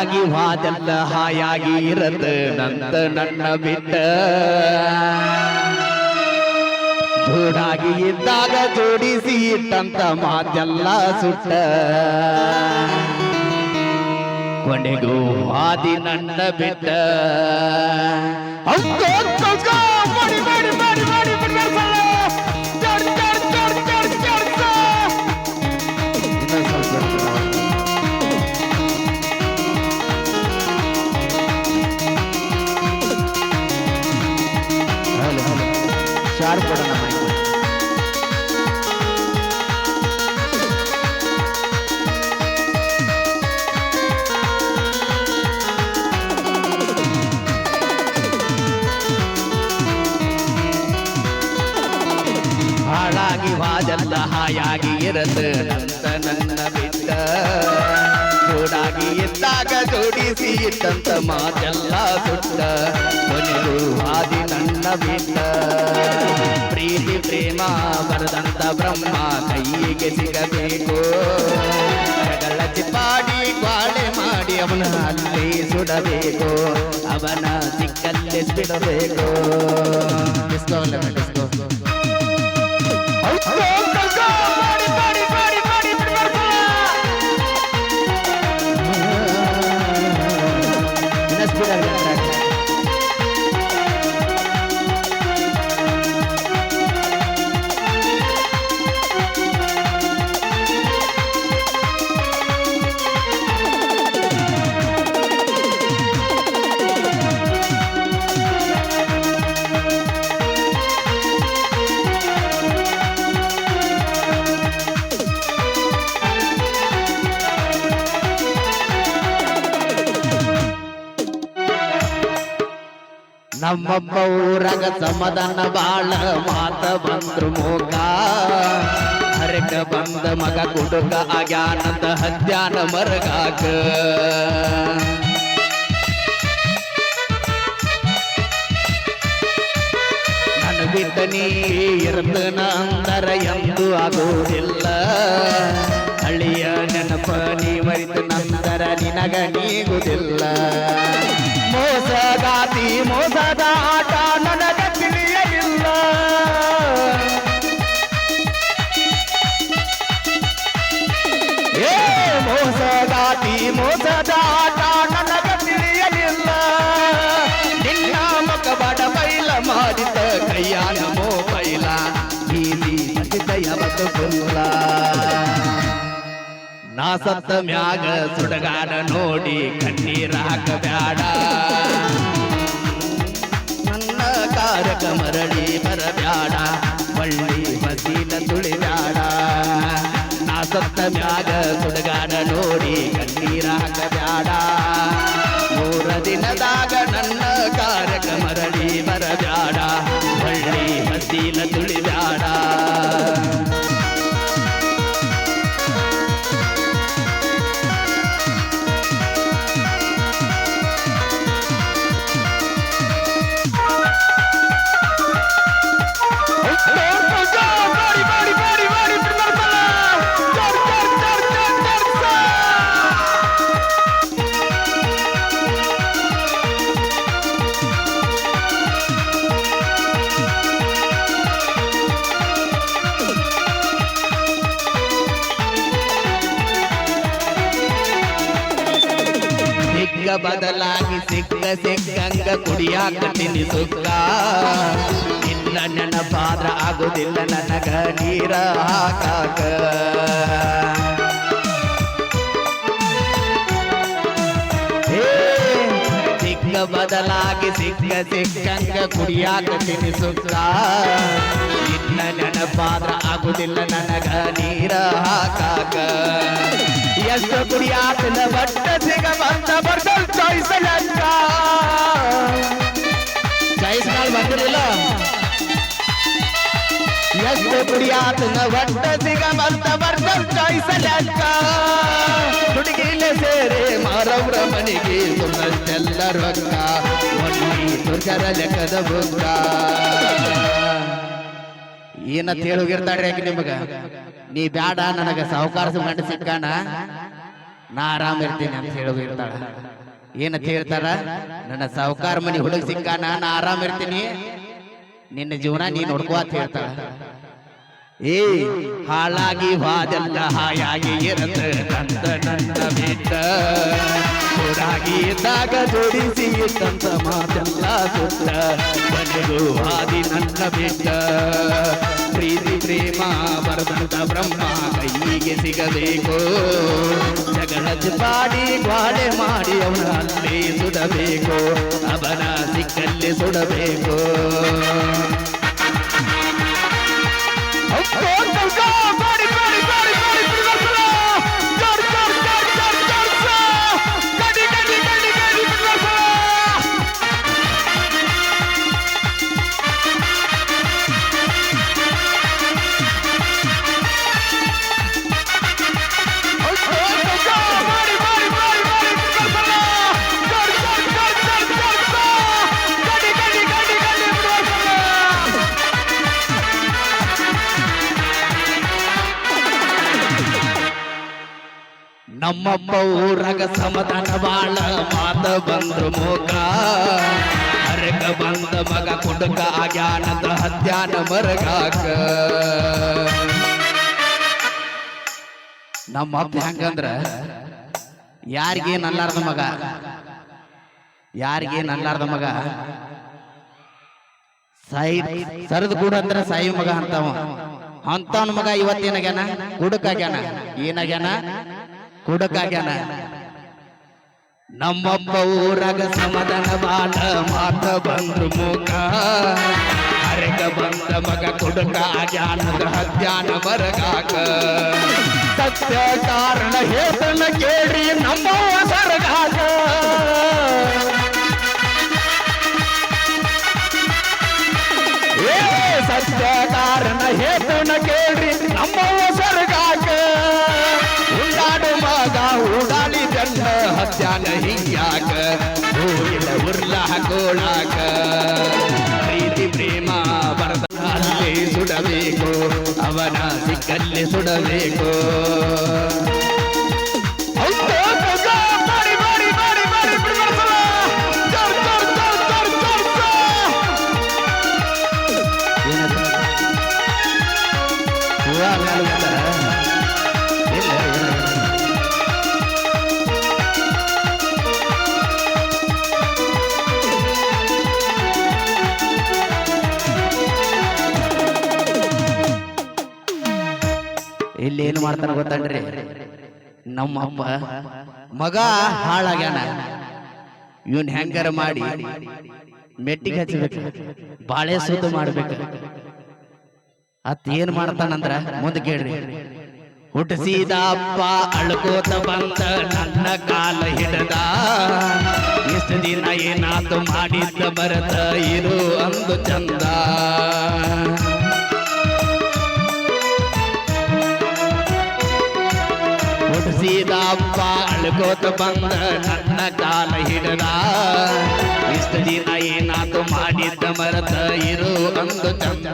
ಹಾಳಾಗಿ ವಾದಲ್ಲ ಹಾಯಾಗಿ ಇರತ ನಂತ ನನ್ನ ಬಿಟ್ಟ. ಜೋಡಾಗಿ ಇದ್ದಾಗ ಜೋಡಿಸಿ ಇಟ್ಟಂತ ಮಾತೆಲ್ಲ ಸುಟ್ಟ. ಕೊನೆಗೂ ಹಾದಿ ನನ್ನ ಬಿಟ್ಟ. ವಿಚಾರ ಕೊಡೋಣ. ನಮಗೆ ಹಾಳಾಗಿ ವಾದಲ್ಲ ಹಾಯಾಗಿ ಇರತ್ತೆ. ನಂತ ನನ್ನ ಆಗ ಜೋಡಿಸಿ ಇಟ್ಟಂತ ಮಾತೆಲ್ಲ ಸುಟ್ಟ ಕೊನೆಗೂ ಆದಿ ನನ್ನ ಬಿಟ್ಟ ಪ್ರೀತಿ ಪ್ರೇಮ ಬರದಂತ ಬ್ರಹ್ಮ ಕೈಗೆ ಸಿಗಬೇಕು ಜಗಳತಿ ಪಾಡಿ ಬಾಳೆ ಮಾಡಿ ಅವನ ಅಲ್ಲಿ ಸುಡಬೇಕು ಅವನ ಸಿಕ್ಕಲ್ಲಿ ಬಿಡಬೇಕು ಡಿಸ್ಕೋ ಡಿಸ್ಕೋ ನಮ್ಮಪ್ಪ ಊರಾಗ ಸಮಾಧಾನ ಬಾಳ ಮಾತ ಬಂದ್ರು ಮೋಗ ಹರಕ ಬಂದ ಮಗ ಕುಡುಕ ಆಗ್ಯಾನಂದ ಹತ್ಯಾನ ಮರಗಾಕ. ನನ್ನ ನೀ ಇರ್ತನ ಅಂತರ ಎಂದು ಆಗೋದಿಲ್ಲ. ಹಳ್ಳಿಯ ನೆನಪ ನೀ ಮರಿತು ನಂತರ ನಿನಗ ನೀಗುವುದಿಲ್ಲ ಮೋಸದಾತಿ, ಮೋಸದ ಆಟ ನನಗ ತಿಳಿಯಲಿಲ್ಲ. ಏ ಮೋಸದಾತಿ, ಮೋಸದ ಆಟ ಸತ್ತ ಮ್ಯಾಗ ಸುಡಗಾಡ ನೋಡಿ ಕಣ್ಣೀರ ಹಾಕಬ್ಯಾಡ. ನನ್ನ ಕಾರಕ ಮರಳಿ ಬರಬ್ಯಾಡ, ಬಳ್ಳಿ ಮಸೀನ ತುಳಿಬ್ಯಾಡ. ನಾ ಸತ್ತ ಮ್ಯಾಗ ಸುಡಗ ಬದಲಾಗಿ ಸಿಕ್ಕ ಸಿಕ್ಕಂಗ ಕುಡಿಯಾಕ ತಿನ್ನಿಸುತ್ತ ಇಲ್ಲ ನನ್ನ ಪಾತ್ರ ಆಗುದಿಲ್ಲ ನನಗ ನೀರ ಹಾಕಾಕ. ಸಿಕ್ಕ ಬದಲಾಗಿ ಸಿಕ್ಕ ಸಿಕ್ಕಂಗ ಕುಡಿಯಾಕ ತಿನ್ನಿಸುತ್ತ ಇಲ್ಲ ನನ್ನ ಪಾತ್ರ ಆಗುದಿಲ್ಲ ನನಗ ನೀರ ಹಾಕ எஸ்பியாத்துல வட்ட சிக வந்தவர்கள் ஜெய்சலங்கா ஜெய்சலால் வந்துடல எஸ்பியாத்துல வட்ட சிக வந்தவர்கள் ஜெய்சலங்கா ಹುಡುಗಿಲ ಸೇರೆ ಮಾರವ್ರ ಮನೆಗೆ ಸುಮ್ಮನೆಲ್ಲರ ರೊಕ್ಕ ಒಳ್ಳಿ ದುರ್ಗರ ಲೆಕ್ಕದ ಬುಗ್ಗ ಏನ ರೀ ಯಾಕೆ ನಿಮಗ? ನೀ ಬ್ಯಾಡ ನನಗ ಸಾಹುಕಾರ ಗಂಡ ಸಿಕ್ಕಣ ನಾ ಆರಾಮ ಇರ್ತೀನಿ ಅಂತ ಹೇಳುಗಿರ್ತಾಳ ಏನ ಹೇಳ್ತಾರ ನನ್ನ ಸಾಹುಕಾರ ಮನಿ ಹುಡುಗ ಸಿಕ್ಕಾನ? ನಾ ಆರಾಮ ಇರ್ತೀನಿ. ನಿನ್ನ ಜೀವನ ನೀ ನೋಡ್ಕೋ ಅಂತ ಹೇಳ್ತಾಳ. ಏ ಹಾಳಾಗಿ ವಾದೆಲ್ಲ ಹಾಯಾಗಿ ಇರತ್ತ, ನಂದ ನನ್ನ ಬಿಟ್ಟ. ಜೋರಾಗಿ ಇದ್ದಾಗ ಜೋಡಿಸಿ ಇಟ್ಟಂತ ಮಾತೆಲ್ಲ ಸುತ್ತ. ಮನೆಗೂ ಹಾದಿ ನನ್ನ ಬಿಟ್ಟ. ಪ್ರೀತಿ, ಪ್ರೇಮ ಬರದಂತ ಬ್ರಹ್ಮ ಕೈಗೆ ಸಿಗಬೇಕು. ಜಗಳ ಪಾಡಿ ಗ್ವಾಡೆ ಮಾಡಿ ಅವನ ಸುಡಬೇಕು. ಅವನ ಸಿಕ್ಕಲ್ಲಿ ಸುಡಬೇಕು. ನಮ್ಮಪ್ಪ ಊರಾಗ ಸಮಾಧಾನ ಬಾಳ. ಮಾತ ಬಂದ್ರು ಮೋಕ. ಅರಗ ಬಂದ ಮಗ ಕುಡುಕ ಆಗ್ಯಾನದ ಹತ್ಯಾನ ಮರಗಾಕ. ನಮ್ಮಪ್ಪ ಹೆಂಗಂದ್ರ ಯಾರಿಗೆ ಅಲ್ಲಾರ್ದ ಮಗ? ಯಾರಿಗೇನ್ ಅಲ್ಲಾರ್ದ ಮಗ? ಸಾಯಿ ಸರದ್ ಕೂಡ ಅಂದ್ರ ಸಾಯಿ ಮಗ ಅಂತವ. ಅಂತವನ ಮಗ ಇವತ್ತೇನಾಗ್ಯಾನ? ಕುಡುಕಾಗ್ಯಾನ? ಏನಾಗ್ಯಾನ? ಕುಡುಕಾಗ್ಯಾನ? ನಮ್ಮಪ್ಪ ಊರಾಗ ಸಮಾಧಾನ ಬಾಳ, ಮಾತ ಬಂದ್ರು ಮುಖ ಅರೆಗ ಬಂದ ಮಗ ಕುಡುಕ ಆಗ್ಯಾನದ ಹತ್ಯಾನ ಬರಗಾಕ ಸತ್ಯ ಕಾರಣ ಹೇತನ ಕೇಳಿ ನಮ್ಮ ಸರಗಾಕ. ಸತ್ಯ ಕಾರಣ ಹೇತನ ಕೇಳ್ರಿ ನಮ್ಮ ಸ್ವರ್ಗಾಕ ಉಂಡಾಡು ಉಡಾಲಿ ಜಂಡ ಹತ್ಯಾನ ಹಿಂಗ್ಯಾಕ? ಹೋಗಿಲ್ಲ ಉರ್ಲ ಹಾಕೋಳಾಕ ಪ್ರೀತಿ ಪ್ರೇಮ ಬರದ ಸುಡಬೇಕು. ಅವನ ಸಿಕ್ಕಲ್ಲಿ ಸುಡಬೇಕು. ಏನು ಮಾಡ್ತಾನ ಗೊತ್ತನ್ರಿ? ನಮ್ಮ ಅಪ್ಪ ಮಗ ಹಾಳಾಗ್ಯಾನ. ಇವನ್ ಹೆಂಗಾರ ಮಾಡಿ ಮೆಟ್ಟಿಗೆ ಹಚ್ಚಬೇಕು ಬಾಳೆ ಸೂತು ಮಾಡ್ಬೇಕು. ಅತ್ ಏನ್ ಮಾಡ್ತಾನಂದ್ರ ಮುಂದೆ ಕೇಳ್ರಿ. ಹುಟ್ಟಿಸಿದ ಅಪ್ಪ ಅಳ್ಕೋತ ಬಂತ, ನನ್ನ ಕಾಲ ಹಿಡದ. ಇಷ್ಟು ದಿನ ಏನಾತು ಮಾಡಿದ್ದ ಬರತ ಇರು ಅಂದು ಚಂದ. ಅಪ್ಪ ಅಳ್ಕೋತ ಬಂದ ನನ್ನ ಕಾಲ ಹಿಡದ. ಇಷ್ಟ ದಿನ ಏನಾತು ಮಾಡಿದ್ದ ಮರತ ಇರು ಅಂದು ಚಂದ.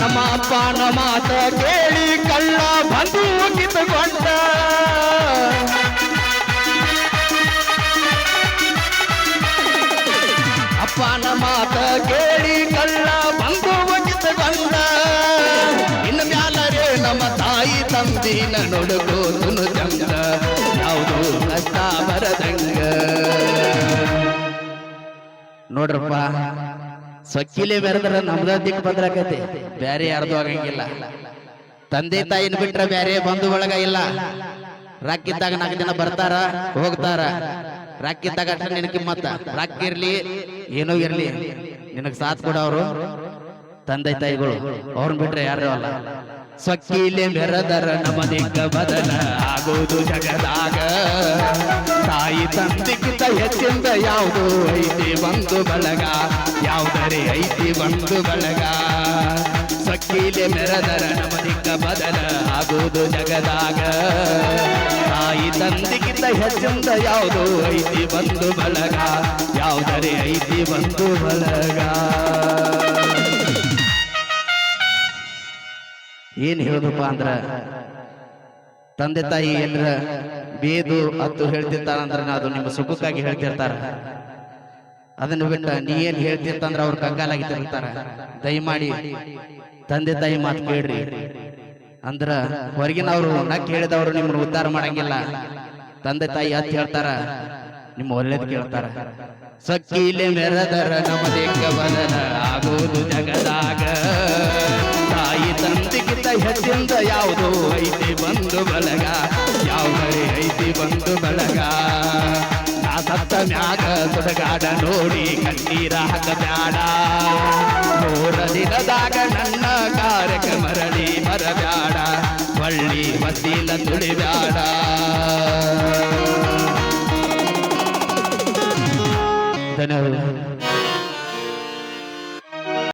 ನಮ್ಮ ಅಪ್ಪನ ಮಾತ ಕೇಳಿ ಕಳ್ಳ ಬಂದು ಕಿತ್ತುಕೊಂಡ ಅಪ್ಪನ ಮಾತ ಕೇಳಿ ಕಳ್ಳ ಬಂದು ನೋಡ್ರಪ್ಪ, ಸೊಕ್ಕಿಲೆ ಬೆರೆದ್ರ ನಮ್ದ ದಿಕ್ ಬಂದ್ರಕತಿ. ಬ್ಯಾರೆ ಯಾರ್ದು ಆಗಂಗಿಲ್ಲ. ತಂದೆ ತಾಯಿನ ಬಿಟ್ರ ಬ್ಯಾರೆ ಬಂಧು ಬಳಗ ಇಲ್ಲ. ರಾಕಿದ್ದಾಗ ನಾಲ್ಕು ದಿನ ಬರ್ತಾರ, ಹೋಗ್ತಾರ. ರಾಕಿದ್ದಾಗ ಅಷ್ಟ ನಿನ್ ಕಿಮ್ಮತ್ತ. ರಾಕ್ ಇರ್ಲಿ, ಏನೋ ಇರ್ಲಿ. ನಿನಗ್ ಸಾಥ್ ಅವ್ರು ತಂದೆ ತಾಯಿಗಳು. ಅವ್ರನ್ನ ಬಿಟ್ರೆ ಯಾರು ಅಲ್ಲ. ಸೊಕ್ಕಿಲೆ ಬೆರೆದರ ನಮ್ಮ ದಿಕ್ಕ ಬದಲ ಆಗೋದು ಜಗದಾಗ. ತಾಯಿ ತಂದಿಕ್ಕಿಂತ ಹೆಚ್ಚಿಂದ ಯಾವುದು ಐತಿ ಬಂದು ಬಳಗ ಯಾವುದರೆ ಐತಿ ಬಂದು ಬಳಗ ಸಕ್ಕೀಲೆ ಮೆರದರ ನಮದಿಕ್ಕ ದಿಕ್ಕ ಬದಲ ಆಗುವುದು ಜಗದಾಗ ತಾಯಿ ತಂತಿಕಿತ ಹೆಚ್ಚಿಂದ ಯಾವುದು ಐತಿ ಬಂದು ಬಳಗ ಯಾವುದರೆ ಐತಿ ಬಂದು ಬಳಗ ಏನು ಹೇಳೋದಪ್ಪ ಅಂದ್ರ ತಂದೆ ತಾಯಿ ಏನ್ರ ಬೇದು ಅತ್ತು ಹೇಳ್ತಿರ್ತಾರ ಅಂದ್ರೆ ಅದು ನಿಮ್ಮ ಸುಖಕ್ಕಾಗಿ ಹೇಳ್ತಿರ್ತಾರ. ಅದನ್ನು ಬಿಟ್ಟ ನೀ ಏನ್ ಹೇಳ್ತಿರ್ತಂದ್ರ ಅವ್ರ ಕಂಗಾಲಾಗಿ ತಿರ್ತಾರ ದಯಮಾಡಿ ತಂದೆ ತಾಯಿ ಮಾತು ಕೇಳ್ರಿ. ಅಂದ್ರ ಹೊರಗಿನವ್ರು ನಕ್ ಹೇಳಿದವರು ನಿಮ್ಮನ್ನ ಉದ್ಧಾರ ಮಾಡಂಗಿಲ್ಲ. ತಂದೆ ತಾಯಿ ಅತ್ ಹೇಳ್ತಾರ, ನಿಮ್ಮ ಒಳ್ಳೇದ್ ಕೇಳ್ತಾರ. ಸಕ್ಕಿಲೆ ಮೆರೆದರ ನಮದೇಕ ಬದಲ ಆಗೋದು ಜಗದಾಗ. ತಾಯಿ ತಂದೆಗಿಂತ ಹೆಚ್ಚಿಂದ ಯಾವುದು ಐತೆ ಬಂದು ಬಳಗ ಬಂದು ಬೆಳಗ. ನಾ ಸತ್ತ ಮ್ಯಾಗ ಸುಡಗಾಡ ನೋಡಿ ಕಣ್ಣೀರ ಹಾಕ ಬ್ಯಾಡ. ನೂರ ದಿನದಾಗ ನನ್ನ ಕಾರ್ಯಕ್ಕೆ ಮರಳಿ ಮರಬ್ಯಾಡ ಒಳ್ಳಿ ಮದ್ದಿನ ತುಳಿಬ್ಯಾಡ. ಧನ್ಯವಾದ